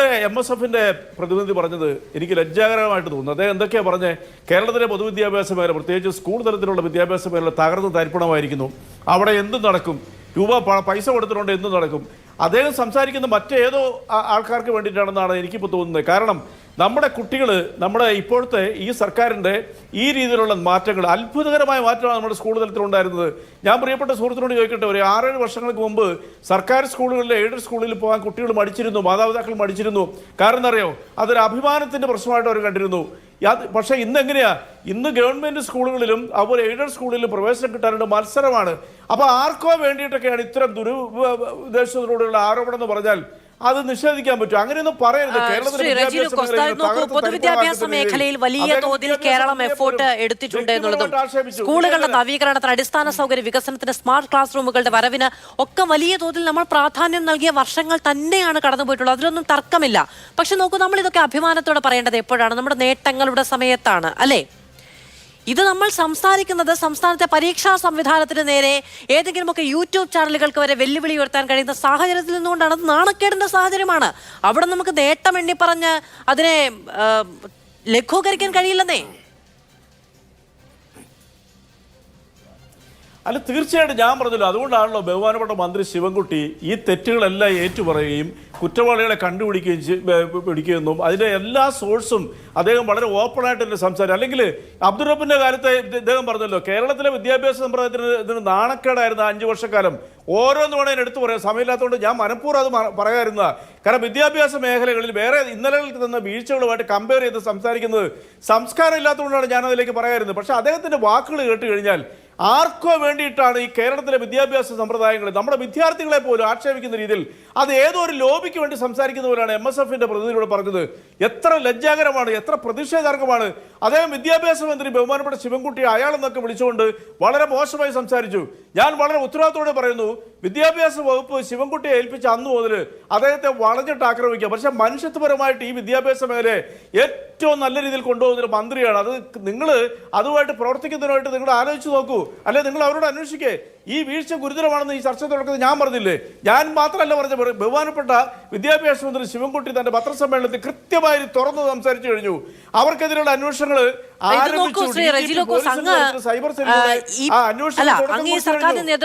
ഇവിടെ M S എഫിന്റെ പ്രതിനിധി പറഞ്ഞത് എനിക്ക് ലജ്ജാകരമായിട്ട് തോന്നുന്നു. അദ്ദേഹം എന്തൊക്കെയാ പറഞ്ഞത് കേരളത്തിലെ പൊതുവിദ്യാഭ്യാസ മേഖല പ്രത്യേകിച്ച് സ്കൂൾ തലത്തിലുള്ള വിദ്യാഭ്യാസ മേഖല തകർന്ന് തരിപ്പണമായിരിക്കുന്നു. അവിടെ എന്ത് നടക്കും? രൂപ പൈസ കൊടുത്തിട്ടുണ്ട് എന്ത് നടക്കും. അദ്ദേഹം സംസാരിക്കുന്ന മറ്റേതോ ആൾക്കാർക്ക് വേണ്ടിയിട്ടാണെന്നാണ് എനിക്കിപ്പോൾ തോന്നുന്നത്. കാരണം നമ്മുടെ കുട്ടികൾ നമ്മുടെ ഇപ്പോഴത്തെ ഈ സർക്കാരിന്റെ ഈ രീതിയിലുള്ള മാറ്റങ്ങൾ അത്ഭുതകരമായ മാറ്റമാണ് നമ്മുടെ സ്കൂൾ തലത്തിൽ ഉണ്ടായിരുന്നത് ഞാൻ പ്രിയപ്പെട്ട സുഹൃത്തിനോട് ചോദിക്കട്ടെ ഒരു ആറേഴ് വർഷങ്ങൾക്ക് മുമ്പ് സർക്കാർ സ്കൂളുകളിലെ എയ്ഡഡ് സ്കൂളിൽ പോകാൻ കുട്ടികൾ മടിച്ചിരുന്നു മാതാപിതാക്കൾ മടിച്ചിരുന്നു. കാരണം അറിയോ അതൊരു അഭിമാനത്തിന്റെ പ്രശ്നമായിട്ട് അവർ കണ്ടിരുന്നു. അത് പക്ഷേ ഇന്ന് എങ്ങനെയാ? ഇന്ന് ഗവൺമെന്റ് സ്കൂളുകളിലും അതുപോലെ എയ്ഡഡ് സ്കൂളിലും പ്രവേശനം കിട്ടാനുള്ള മത്സരമാണ്. അപ്പോൾ ആർക്കോ വേണ്ടിയിട്ടൊക്കെയാണ് ഇത്തരം ദുരുദ്ദേശത്തിലൂടെയുള്ള ആരോപണം എന്ന് പറഞ്ഞാൽ അത് നിഷേധിക്കാൻ പറ്റും. അങ്ങനെയൊന്നും പറയരുത്. പൊതുവിദ്യാഭ്യാസ മേഖലയിൽ വലിയ തോതിൽ കേരളം എഫോർട്ട് എടുത്തിട്ടുണ്ട് എന്നുള്ളതും സ്കൂളുകളുടെ നവീകരണത്തിന് അടിസ്ഥാന സൗകര്യ വികസനത്തിന് സ്മാർട്ട് ക്ലാസ് റൂമുകളുടെ വരവിന് ഒക്കെ വലിയ തോതിൽ നമ്മൾ പ്രാധാന്യം നൽകിയ വർഷങ്ങൾ തന്നെയാണ് കടന്നുപോയിട്ടുള്ളത്. അതിലൊന്നും തർക്കമില്ല. പക്ഷെ നോക്കൂ നമ്മൾ ഇതൊക്കെ അഭിമാനത്തോടെ പറയേണ്ടത് എപ്പോഴാണ്? നമ്മുടെ നേട്ടങ്ങളുടെ സമയത്താണ്. അല്ലേ? ഇത് നമ്മൾ സംസാരിക്കുന്നത് സംസ്ഥാനത്തെ പരീക്ഷാ സംവിധാനത്തിന് നേരെ ഏതെങ്കിലുമൊക്കെ യൂട്യൂബ് ചാനലുകൾക്ക് വരെ വെല്ലുവിളി ഉയർത്താൻ കഴിയുന്ന സാഹചര്യത്തിൽ നിന്നുകൊണ്ടാണ് അത് നാണക്കേടിന്റെ സാഹചര്യമാണ്. അവിടെ നമുക്ക് നേട്ടം എണ്ണി പറഞ്ഞ് അതിനെ ലഘൂകരിക്കാൻ കഴിയില്ലെന്നേ. അല്ല തീർച്ചയായിട്ടും ഞാൻ പറഞ്ഞല്ലോ അതുകൊണ്ടാണല്ലോ ബഹുമാനപ്പെട്ട മന്ത്രി ശിവൻകുട്ടി ഈ തെറ്റുകളെല്ലാം ഏറ്റുപറയുകയും കുറ്റവാളികളെ കണ്ടുപിടിക്കുകയും പിടിക്കുകയും അതിന്റെ എല്ലാ സോഴ്സും അദ്ദേഹം വളരെ ഓപ്പണായിട്ട് തന്നെ സംസാരിച്ചു. അല്ലെങ്കിൽ അബ്ദുറബിന്റെ കാലത്ത് അദ്ദേഹം ഇദ്ദേഹം പറഞ്ഞല്ലോ കേരളത്തിലെ വിദ്യാഭ്യാസ സമ്പ്രദായത്തിന് ഇതിന് നാണക്കേടായിരുന്നു അഞ്ച് വർഷക്കാലം ഓരോന്ന് വേണേൽ എടുത്തു പറയാം സമയമില്ലാത്തതുകൊണ്ട് ഞാൻ മനഃപൂർവം അത് പറയാമായിരുന്ന കാരണം വിദ്യാഭ്യാസ മേഖലകളിൽ വേറെ ഇന്നലകളിൽ തന്ന വീഴ്ചകളുമായിട്ട് കമ്പയർ ചെയ്ത് സംസാരിക്കുന്നത് സംസ്കാരം ഇല്ലാത്തതുകൊണ്ടാണ് ഞാനതിലേക്ക് പറയാറുന്നത് പക്ഷേ അദ്ദേഹത്തിന്റെ വാക്കുകൾ കേട്ട് കഴിഞ്ഞാൽ ആർക്കോ വേണ്ടിയിട്ടാണ് ഈ കേരളത്തിലെ വിദ്യാഭ്യാസ സമ്പ്രദായങ്ങൾ നമ്മുടെ വിദ്യാർത്ഥികളെ പോലും ആക്ഷേപിക്കുന്ന രീതിയിൽ അത് ഏതോ ഒരു ലോബിക്ക് വേണ്ടി സംസാരിക്കുന്നവരാണ് എം എസ് എഫിന്റെ പ്രതിനിധിയോട് പറഞ്ഞത്. എത്ര ലജ്ജാകരമാണ് എത്ര പ്രതിഷേധാർഹമാണ്. അദ്ദേഹം വിദ്യാഭ്യാസ മന്ത്രി ബഹുമാനപ്പെട്ട ശിവൻകുട്ടി അയാളെന്നൊക്കെ വിളിച്ചുകൊണ്ട് വളരെ മോശമായി സംസാരിച്ചു. ഞാൻ വളരെ ഉത്തരവാദിത്തോടെ പറയുന്നു വിദ്യാഭ്യാസ വകുപ്പ് ശിവൻകുട്ടിയെ ഏൽപ്പിച്ച അന്ന് മുതൽ അദ്ദേഹത്തെ വളഞ്ഞിട്ട് ആക്രമിക്കുക. പക്ഷേ മനുഷ്യത്വപരമായിട്ട് ഈ വിദ്യാഭ്യാസ മേഖലയെ ഏറ്റവും നല്ല രീതിയിൽ കൊണ്ടുപോകുന്ന ഒരു മന്ത്രിയാണ്. അത് നിങ്ങൾ അതുമായിട്ട് പ്രവർത്തിക്കുന്നതിനായിട്ട് നിങ്ങൾ ആലോചിച്ച് നോക്കൂ. അല്ലെ നിങ്ങൾ അവരോട് അന്വേഷിക്കേ. ഈ വീഴ്ച ഗുരുതരമാണെന്ന് ഈ ചർച്ച തുടക്കത്തിൽ ഞാൻ പറഞ്ഞില്ലേ? ഞാൻ മാത്രമല്ല പറഞ്ഞ ബഹുമാനപ്പെട്ട വിദ്യാഭ്യാസ മന്ത്രി ശിവൻകുട്ടി തന്റെ പത്രസമ്മേളനത്തിൽ കൃത്യമായി തുറന്നു സംസാരിച്ചു കഴിഞ്ഞു. അവർക്കെതിരെയുള്ള അന്വേഷണങ്ങൾ സൈബർ ആ അന്വേഷണം